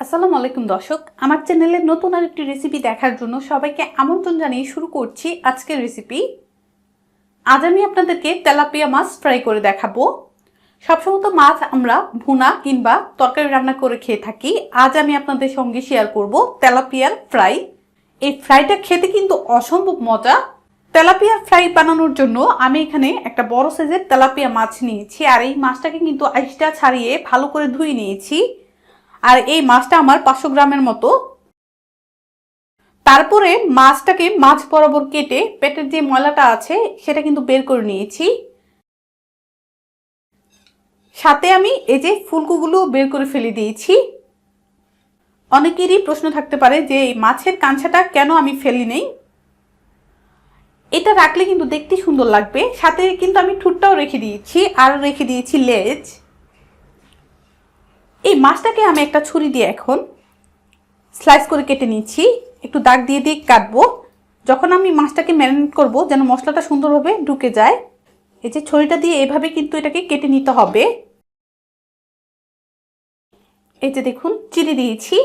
আসসালামু আলাইকুম দর্শক। আমার চ্যানেলের নতুন আরেকটি রেসিপি দেখার জন্য সবাইকে আমন্ত্রণ জানিয়ে শুরু করছি আজকের রেসিপি আজ আমি আপনাদেরকে তেলাপিয়া মাছ ফ্রাই করে দেখাবো। সবসময় তো মাছ আমরা ভুনা কিংবা তরকারি রান্না করে খেয়ে থাকি। আজ আমি আপনাদের সঙ্গে শেয়ার করব তেলাপিয়ার ফ্রাই এই ফ্রাইটা খেতে কিন্তু অসম্ভব মজা। তেলাপিয়ার ফ্রাই বানানোর জন্য আমি এখানে একটা বড় সাইজের তেলাপিয়া মাছ নিয়েছি। আর এই মাছটাকে কিন্তু আইসটা ছাড়িয়ে ভালো করে ধুয়ে নিয়েছি। আর এই মাছটা আমার পাঁচশো গ্রামের মতো। তারপরে মাছটাকে মাছ বরাবর কেটে পেটের যে ময়লাটা আছে, সেটা কিন্তু বের করে নিয়েছি। সাথে আমি এই যে ফুলকুগুলো বের করে ফেলে দিয়েছি। অনেকেরই প্রশ্ন থাকতে পারে যে এই মাছের কাঁচাটা কেন আমি ফেলি নেই? এটা রাখলে কিন্তু দেখতে সুন্দর লাগবে। সাথে কিন্তু আমি ঠুটটাও রেখে দিয়েছি, আর রেখে দিয়েছি লেজ। এই মাছটাকে আমি একটা ছুরি দিয়ে এখন স্লাইস করে কেটে নিচ্ছি। একটু দাগ দিয়ে দিয়ে কাটবো। যখন আমি মাছটাকে ম্যারিনেট করব, যেন মশলাটা সুন্দরভাবে ঢুকে যায়। এই যে ছুরিটা দিয়ে এভাবে কিন্তু এটাকে কেটে নিতে হবে। এই যে দেখুন চিনি দিয়েছি।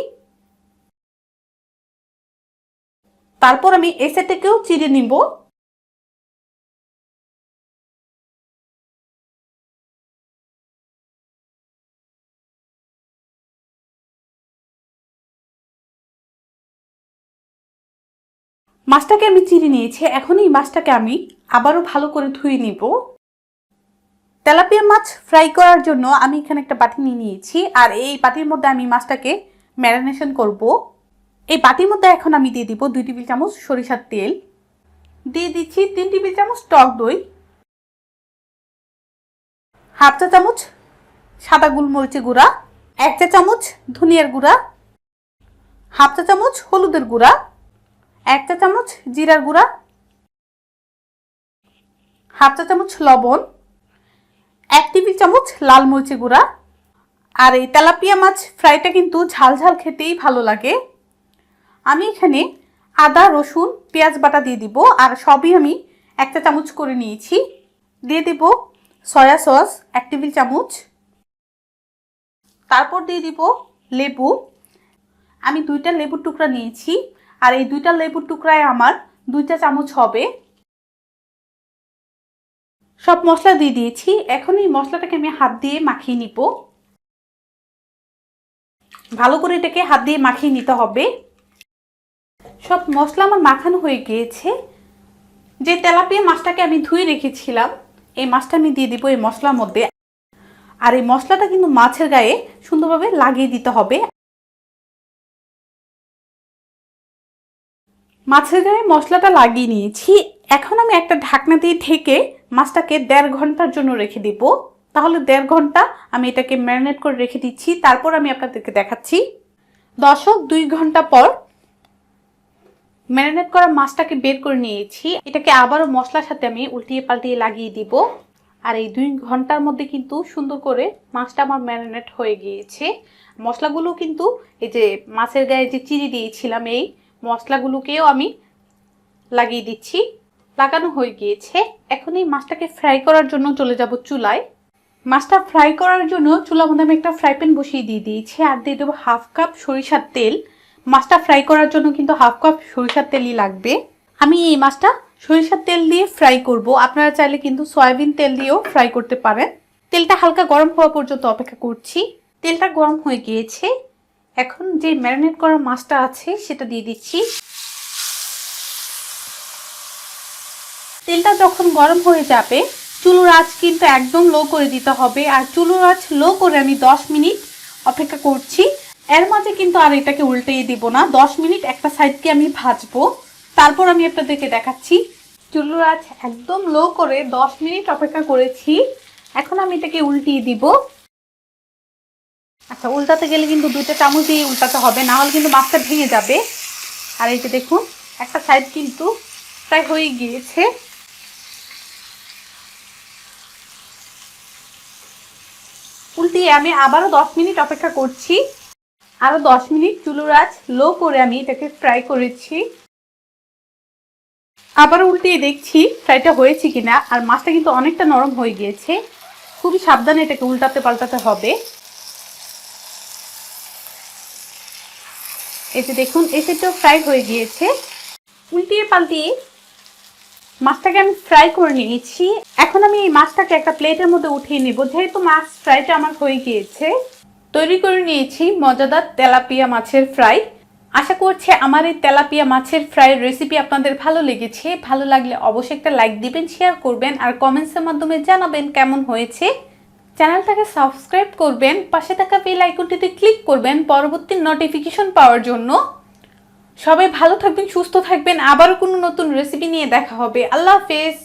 তারপর আমি এসে থেকেও চিড়ে নিব। মাছটাকে আমি চিনি নিয়েছি এখন এই মাছটাকে আমি আবারও ভালো করে ধুয়ে নিব। তেলাপিয়া মাছ ফ্রাই করার জন্য আমি এখানে একটা বাটি নিয়ে নিয়েছি, আর এই বাটির মধ্যে আমি মাছটাকে ম্যারিনেশন করব। এই বাটির মধ্যে এখন আমি দিয়ে দিব দুই টেবিল চামচ সরিষার তেল। দিয়ে দিচ্ছি তিন টেবিল চামচ টক দই। হাফ চা চামচ সাদা গোলমরিচের গুঁড়া। এক চা চামচ ধনিয়ার গুঁড়া। হাফ চা চামচ হলুদের গুঁড়া। এক চা চামচ জিরার গুঁড়া, হাফ চা চামচ লবণ, এক টেবিল চামচ লাল মরিচের গুঁড়া। আর এই তেলাপিয়া মাছ ফ্রাইটা কিন্তু ঝাল ঝাল খেতেই ভালো লাগে। আমি এখানে আদা, রসুন, পেঁয়াজ বাটা দিয়ে দিব আর সবই আমি একটা চামচ করে নিয়েছি। দিয়ে দিব সয়া সস এক টেবিল চামচ। তারপর দিয়ে দিব লেবু। আমি দুইটা লেবুর টুকরা নিয়েছি। আর এই দুইটা লেবুর টুকরায় আমার দুইটা চামচ হবে। সব মশলা দিয়ে দিয়েছি। এখন এই মশলাটাকে আমি হাত দিয়ে মাখিয়ে নিব। ভালো করে এটাকে হাত দিয়ে মাখিয়ে নিতে হবে। সব মশলা আমার মাখানো হয়ে গিয়েছে। যে তেলাপিয়া মাছটাকে আমি ধুয়ে রেখেছিলাম, এই মাছটা আমি দিয়ে দিব এই মশলার মধ্যে। আর এই মশলাটা কিন্তু মাছের গায়ে সুন্দরভাবে লাগিয়ে দিতে হবে। মাছের গায়ে মশলাটা লাগিয়ে নিয়েছি। এখন আমি একটা ঢাকনা দিয়ে ঢেকে মাছটাকে দেড় ঘণ্টার জন্য রেখে দিব। তাহলে দেড় ঘণ্টা আমি এটাকে ম্যারিনেট করে রেখে দিচ্ছি। তারপর আমি আপনাদেরকে দেখাচ্ছি। দশক দুই ঘণ্টা পর ম্যারিনেট করা মাছটাকে বের করে নিয়েছি। এটাকে আবারও মশলার সাথে আমি উল্টিয়ে পাল্টিয়ে লাগিয়ে দিব। আর এই দুই ঘণ্টার মধ্যে কিন্তু সুন্দর করে মাছটা আমার ম্যারিনেট হয়ে গিয়েছে। মশলাগুলো কিন্তু এই যে মাছের গায়ে যে চিনি দিয়েছিলাম এই মশলাগুলোকেও আমি লাগিয়ে দিচ্ছি। লাগানো হয়ে গিয়েছে। এখন এই মাছটাকে ফ্রাই করার জন্য চলে যাব চুলায়। মাছটা ফ্রাই করার জন্য চুলার মধ্যে আমি একটা ফ্রাই প্যান বসিয়ে দিয়ে দিয়েছি আর দিয়ে দেবো হাফ কাপ সরিষার তেল। মাছটা ফ্রাই করার জন্য কিন্তু হাফ কাপ সরিষার তেলই লাগবে। আমি এই মাছটা সরিষার তেল দিয়ে ফ্রাই করব। আপনারা চাইলে কিন্তু সয়াবিন তেল দিয়েও ফ্রাই করতে পারেন। তেলটা হালকা গরম হওয়া পর্যন্ত অপেক্ষা করছি। তেলটা গরম হয়ে গিয়েছে। এখন যে ম্যারিনেট করা মাছটা আছে, সেটা দিয়ে দিচ্ছি। তেলটা যখন গরম হয়ে যাবে চুলোর আঁচ কিন্তু একদম লো করে দিতে হবে। আর চুলোর আঁচ লো করে আমি 10 মিনিট অপেক্ষা করছি। এর মাঝে কিন্তু আর এটাকে উল্টিয়ে দিব না। 10 মিনিট একটা সাইডকে আমি ভাজবো। তারপর আমি আপনাদেরকে দেখাচ্ছি। চুলোর আঁচ একদম লো করে 10 মিনিট অপেক্ষা করেছি। এখন আমি এটাকে উল্টিয়ে দিব। আচ্ছা উল্টাতে গেলে কিন্তু দুইটা চামচ দিয়ে উল্টাতে হবে না হলে কিন্তু মাছটা ভেঙে যাবে। আর এই যে দেখুন, একটা সাইড কিন্তু প্রায় হয়ে গিয়েছে। উল্টিয়ে আমি আবারও দশ মিনিট অপেক্ষা করছি। আরও দশ মিনিট চুলোর আঁচ লো করে আমি এটাকে ফ্রাই করেছি। আবার উল্টিয়ে দেখছি ফ্রাইটা হয়েছে কিনা, আর মাছটা কিন্তু অনেকটা নরম হয়ে গিয়েছে। খুবই সাবধানে এটাকে উল্টাতে পাল্টাতে হবে। যে দেখুন এই সাইডটাও ফ্রাই হয়ে গিয়েছে। উল্টিয়ে পাল্টিয়ে মাছটাকে আমি ফ্রাই করে নিয়েছি। এখন আমি এই মাছটাকে একটা প্লেটের মধ্যে উঠিয়ে নিব। যেহেতু মাছ ফ্রাইটা আমার হয়ে গিয়েছে, তৈরি করে নিয়েছি মজাদার তেলাপিয়া মাছের ফ্রাই আশা করছি আমার এই তেলাপিয়া মাছের ফ্রাইয়ের রেসিপি আপনাদের ভালো লেগেছে। ভালো লাগলে অবশ্যই একটা লাইক দিবেন শেয়ার করবেন, আর কমেন্টসের মাধ্যমে জানাবেন কেমন হয়েছে। চ্যানেলটাকে সাবস্ক্রাইব করবেন, পাশে থাকা বেল আইকনটিতে ক্লিক করবেন পরবর্তী নোটিফিকেশন পাওয়ার জন্য। সবাই ভালো থাকবেন, সুস্থ থাকবেন, আবারও কোনো নতুন রেসিপি নিয়ে দেখা হবে। আল্লাহ হাফেজ।